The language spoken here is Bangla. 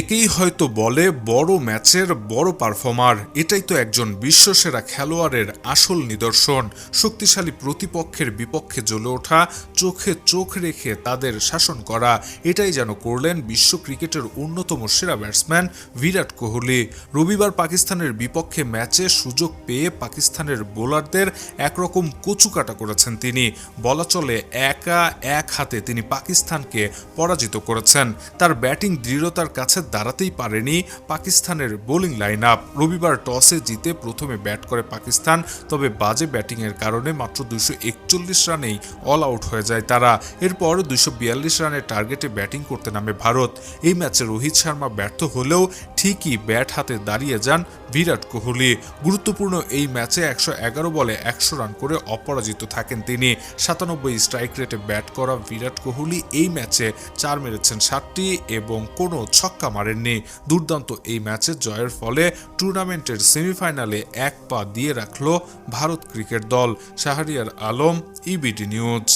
একেই হয়তো বলে বড় ম্যাচের বড় পারফর্মার। এটাই তো একজন বিশ্বসেরা খেলোয়াড়ের আসল নিদর্শন। শক্তিশালী প্রতিপক্ষের বিপক্ষে জ্বলে ওঠা, চোখে চোখ রেখে তাদের শাসন করা, এটাই যেন করলেন বিশ্ব ক্রিকেটের অন্যতম সেরা ব্যাটসম্যান বিরাট কোহলি। রবিবার পাকিস্তানের বিপক্ষে ম্যাচে সুযোগ পেয়ে পাকিস্তানের বোলারদের একরকম কচুকাটা করেছেন তিনি। বলা চলে, একা এক হাতে তিনি পাকিস্তানকে পরাজিত করেছেন। তার ব্যাটিং দৃঢ়তার কাছে দাঁড়াতেই পারেনি পাকিস্তানের বোলিং লাইন আপ রবিবার টসে জিতে প্রথমে ব্যাট করে পাকিস্তান, তবে বাজে ব্যাটিংয়ের কারণে মাত্র দুইশো একচল্লিশ রানেই অল আউট হয়ে যায় তারা। এরপর দুইশো বিয়াল্লিশ রানের টার্গেটে ব্যাটিং করতে নামে ভারত। এই ম্যাচে রোহিত শর্মা ব্যর্থ হলেও ঠিকই ব্যাট হাতে দাঁড়িয়ে যান বিরাট কোহলি। গুরুত্বপূর্ণ এই ম্যাচে একশো এগারো বলে একশো রান করে অপরাজিত থাকেন তিনি। সাতানব্বই স্ট্রাইক রেটে ব্যাট করা বিরাট কোহলি এই ম্যাচে চার মেরেছেন সাতটি এবং কোনো ছক্কা মারেননি। দুর্দান্ত এই ম্যাচে জয়ের ফলে টুর্নামেন্টের সেমিফাইনালে এক পা দিয়ে রাখল ভারত ক্রিকেট দল। Shahriar Alam EBD news